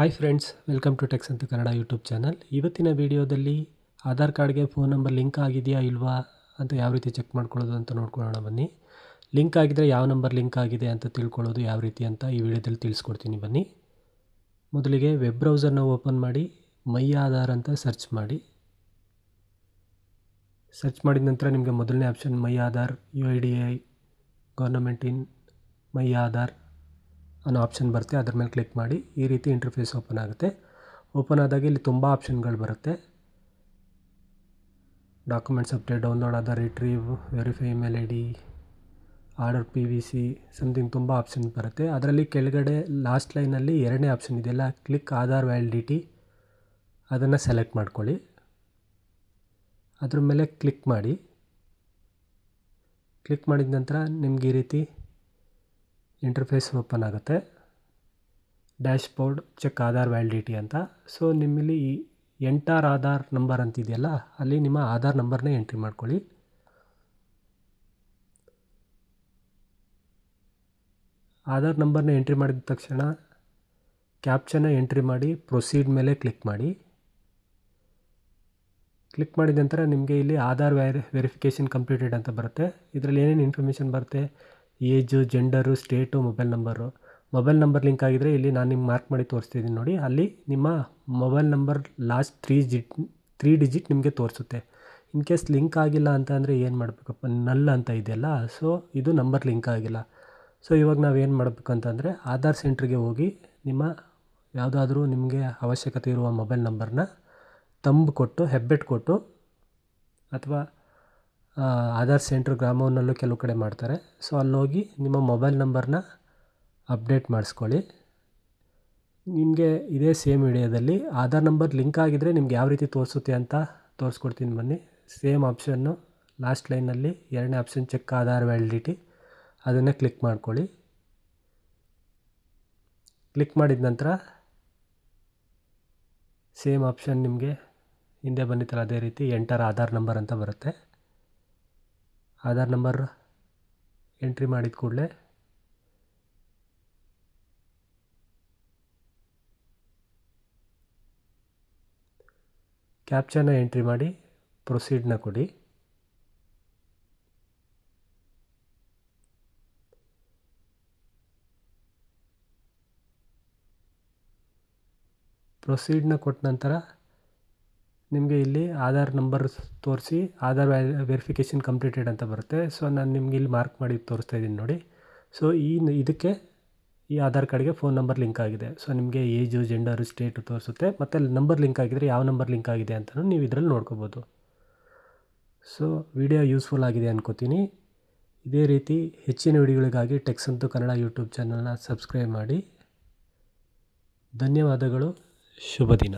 Hi friends welcome to techs ಅಂತ Kannada YouTube channel ಇವತ್ತಿನ ವಿಡಿಯೋದಲ್ಲಿ ಆಧಾರ್ ಕಾರ್ಡ್ಗೆ ಫೋನ್ ನಂಬರ್ ಲಿಂಕ್ ಆಗಿದೆಯಾ ಇಲ್ವಾ ಅಂತ ಯಾವ ರೀತಿ ಚೆಕ್ ಮಾಡ್ಕೊಳ್ಳೋದು ಅಂತ ನೋಡ್ಕೊಳ್ಳೋಣ ಬನ್ನಿ. ಲಿಂಕ್ ಆಗಿದ್ದರೆ ಯಾವ ನಂಬರ್ ಲಿಂಕ್ ಆಗಿದೆ ಅಂತ ತಿಳ್ಕೊಳ್ಳೋದು ಯಾವ ರೀತಿ ಅಂತ ಈ ವಿಡಿಯೋದಲ್ಲಿ ತಿಳಿಸ್ಕೊಡ್ತೀನಿ ಬನ್ನಿ. ಮೊದಲಿಗೆ ವೆಬ್ ಬ್ರೌಸರ್ನ ಓಪನ್ ಮಾಡಿ, ಮೈ ಆಧಾರ್ ಅಂತ ಸರ್ಚ್ ಮಾಡಿ. ಸರ್ಚ್ ಮಾಡಿದ ನಂತರ ನಿಮಗೆ ಮೊದಲನೇ option my Aadhaar U I D I government in my Aadhaar. ಅನ್ನೋ ಆಪ್ಷನ್ ಬರುತ್ತೆ, ಅದ್ರ ಮೇಲೆ ಕ್ಲಿಕ್ ಮಾಡಿ ಈ ರೀತಿ ಇಂಟರ್ಫೇಸ್ ಓಪನ್ ಆಗುತ್ತೆ. ಓಪನ್ ಆದಾಗ ಇಲ್ಲಿ ತುಂಬ ಆಪ್ಷನ್ಗಳು ಬರುತ್ತೆ. ಡಾಕ್ಯುಮೆಂಟ್ಸ್ ಅಪ್ಡೇಟ್ ಡೌನ್ಲೋಡ್ ಆದ retrieve verify email I D order P V C something ತುಂಬ ಆಪ್ಷನ್ ಬರುತ್ತೆ. ಅದರಲ್ಲಿ ಕೆಳಗಡೆ ಲಾಸ್ಟ್ ಲೈನಲ್ಲಿ ಎರಡನೇ ಆಪ್ಷನ್ ಇದೆಯಲ್ಲ ಕ್ಲಿಕ್ ಆಧಾರ್ ವ್ಯಾಲಿಡಿಟಿ ಅದನ್ನು ಸೆಲೆಕ್ಟ್ ಮಾಡ್ಕೊಳ್ಳಿ. ಅದ್ರ ಮೇಲೆ ಕ್ಲಿಕ್ ಮಾಡಿ. ಕ್ಲಿಕ್ ಮಾಡಿದ ನಂತರ ನಿಮ್ಗೆ ಈ ರೀತಿ ಇಂಟರ್ಫೇಸ್ ಓಪನ್ ಆಗುತ್ತೆ. ಡ್ಯಾಶ್ಬೋರ್ಡ್ ಚೆಕ್ ಆಧಾರ್ ವ್ಯಾಲಿಡಿಟಿ ಅಂತ. ಸೊ ನಿಮ್ಮಲ್ಲಿ ಈ ಎಂಟಾರ್ ಆಧಾರ್ ನಂಬರ್ ಅಂತಿದೆಯಲ್ಲ ಅಲ್ಲಿ ನಿಮ್ಮ ಆಧಾರ್ ನಂಬರ್ನೇ ಎಂಟ್ರಿ ಮಾಡ್ಕೊಳ್ಳಿ. ಆಧಾರ್ ನಂಬರ್ನ ಎಂಟ್ರಿ ಮಾಡಿದ ತಕ್ಷಣ ಕ್ಯಾಪ್ಚನ್ನ ಎಂಟ್ರಿ ಮಾಡಿ ಪ್ರೊಸೀಡ್ ಮೇಲೆ ಕ್ಲಿಕ್ ಮಾಡಿ. ಕ್ಲಿಕ್ ಮಾಡಿದ ನಂತರ ನಿಮಗೆ ಇಲ್ಲಿ ಆಧಾರ್ ವೆರಿಫಿಕೇಷನ್ ಕಂಪ್ಲೀಟೆಡ್ ಅಂತ ಬರುತ್ತೆ. ಇದರಲ್ಲಿ ಏನೇನು ಇನ್ಫಾರ್ಮೇಷನ್ ಬರುತ್ತೆ? Age, gender, state, mobile number. Mobile number link ಆಗಿದ್ದರೆ ಇಲ್ಲಿ ನಾನು ನಿಮ್ಗೆ ಮಾರ್ಕ್ ಮಾಡಿ ತೋರಿಸ್ತಿದ್ದೀನಿ ನೋಡಿ. ಅಲ್ಲಿ ನಿಮ್ಮ mobile number last three digit, three digit ನಿಮಗೆ ತೋರಿಸುತ್ತೆ. ಇನ್ ಕೇಸ್ ಲಿಂಕ್ ಆಗಿಲ್ಲ ಅಂತ ಅಂದರೆ ಏನು ಮಾಡಬೇಕಪ್ಪ? ನಲ್ ಅಂತ ಇದೆಯಲ್ಲ, ಸೊ ಇದು ನಂಬರ್ ಲಿಂಕ್ ಆಗಿಲ್ಲ. ಸೊ ಇವಾಗ ನಾವು ಏನು ಮಾಡಬೇಕು ಅಂತಂದರೆ ಆಧಾರ್ ಸೆಂಟ್ರಿಗೆ ಹೋಗಿ ನಿಮ್ಮ ಯಾವುದಾದ್ರೂ ನಿಮಗೆ ಅವಶ್ಯಕತೆ ಇರುವ ಮೊಬೈಲ್ ನಂಬರ್ನ ತಂಬ್ ಕೊಟ್ಟು ಹೆಬ್ಬೆಟ್ಟು ಕೊಟ್ಟು, ಅಥವಾ ಆಧಾರ್ ಸೆಂಟ್ರ್ ಗ್ರಾಮವನ್ನಲ್ಲೂ ಕೆಲವು ಕಡೆ ಮಾಡ್ತಾರೆ. ಸೊ ಅಲ್ಲೋಗಿ ನಿಮ್ಮ ಮೊಬೈಲ್ ನಂಬರ್ನ ಅಪ್ಡೇಟ್ ಮಾಡಿಸ್ಕೊಳ್ಳಿ. ನಿಮಗೆ ಇದೇ ಸೇಮ್ ವಿಡಿಯೋದಲ್ಲಿ ಆಧಾರ್ ನಂಬರ್ ಲಿಂಕ್ ಆಗಿದ್ದರೆ ನಿಮ್ಗೆ ಯಾವ ರೀತಿ ತೋರಿಸುತ್ತೆ ಅಂತ ತೋರಿಸ್ಕೊಡ್ತೀನಿ ಬನ್ನಿ. ಸೇಮ್ ಆಪ್ಷನ್ನು ಲಾಸ್ಟ್ ಲೈನಲ್ಲಿ ಎರಡನೇ ಆಪ್ಷನ್ ಚೆಕ್ ಆಧಾರ್ ವ್ಯಾಲಿಡಿಟಿ, ಅದನ್ನು ಕ್ಲಿಕ್ ಮಾಡ್ಕೊಳ್ಳಿ. ಕ್ಲಿಕ್ ಮಾಡಿದ ನಂತರ ಸೇಮ್ ಆಪ್ಷನ್ ನಿಮಗೆ ಹಿಂದೆ ಬಂದಿತ್ತಲ್ಲ, ಅದೇ ರೀತಿ ಎಂಟರ್ ಆಧಾರ್ ನಂಬರ್ ಅಂತ ಬರುತ್ತೆ. ಆಧಾರ್ ನಂಬರ್ ಎಂಟ್ರಿ ಮಾಡಿದ ಕೂಡಲೇ ಕ್ಯಾಪ್ಚನ್ನ ಎಂಟ್ರಿ ಮಾಡಿ ಪ್ರೊಸೀಡ್ನ ಕೊಡಿ. ಪ್ರೊಸೀಡ್ನ ಕೊಟ್ಟ ನಂತರ ನಿಮಗೆ ಇಲ್ಲಿ ಆಧಾರ್ ನಂಬರ್ ತೋರಿಸಿ ಆಧಾರ್ ವೆರಿಫಿಕೇಷನ್ ಕಂಪ್ಲೀಟೆಡ್ ಅಂತ ಬರುತ್ತೆ. ಸೊ ನಾನು ನಿಮ್ಗೆ ಇಲ್ಲಿ ಮಾರ್ಕ್ ಮಾಡಿ ತೋರಿಸ್ತಾ ಇದ್ದೀನಿ ನೋಡಿ. ಸೊ ಈ ಇದಕ್ಕೆ ಈ ಆಧಾರ್ ಕಾರ್ಡ್ಗೆ ಫೋನ್ ನಂಬರ್ ಲಿಂಕ್ ಆಗಿದೆ. ಸೊ ನಿಮಗೆ ಏಜು, ಜೆಂಡರು, ಸ್ಟೇಟು ತೋರಿಸುತ್ತೆ. ಮತ್ತು ನಂಬರ್ ಲಿಂಕ್ ಆಗಿದ್ರೆ ಯಾವ ನಂಬರ್ ಲಿಂಕ್ ಆಗಿದೆ ಅಂತಲೂ ನೀವು ಇದರಲ್ಲಿ ನೋಡ್ಕೋಬೋದು. ಸೊ ವಿಡಿಯೋ ಯೂಸ್ಫುಲ್ ಆಗಿದೆ ಅನ್ಕೋತೀನಿ. ಇದೇ ರೀತಿ ಹೆಚ್ಚಿನ ವಿಡಿಯೋಗಳಿಗಾಗಿ ಟೆಕ್ಸ್ ಅಂತೂ ಕನ್ನಡ ಯೂಟ್ಯೂಬ್ ಚಾನಲ್ನ ಸಬ್ಸ್ಕ್ರೈಬ್ ಮಾಡಿ. ಧನ್ಯವಾದಗಳು. ಶುಭ ದಿನ.